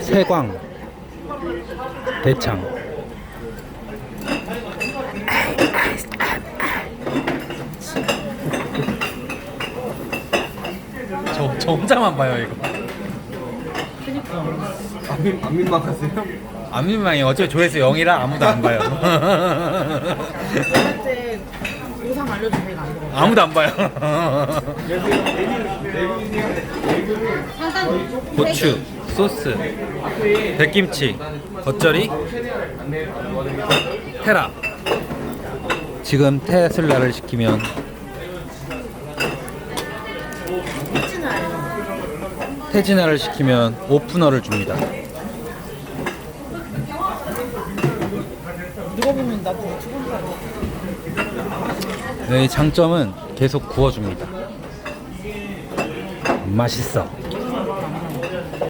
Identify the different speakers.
Speaker 1: 세광 대창. 저, 저 혼자만 봐요 이거
Speaker 2: 안, 민, 안 민망하세요?
Speaker 1: 안 민망해 어차피 조회수 0이라 아무도 안 봐요
Speaker 3: 저한테 안.
Speaker 1: 아무도 안 봐요 고추 소스 백김치 겉절이 테라 지금 테슬라를 시키면
Speaker 3: 알죠.
Speaker 1: 태진아를 시키면 오프너를 줍니다.
Speaker 3: 누가 보면 나도 유튜브 거
Speaker 1: 네, 장점은 계속 구워줍니다. 맛있어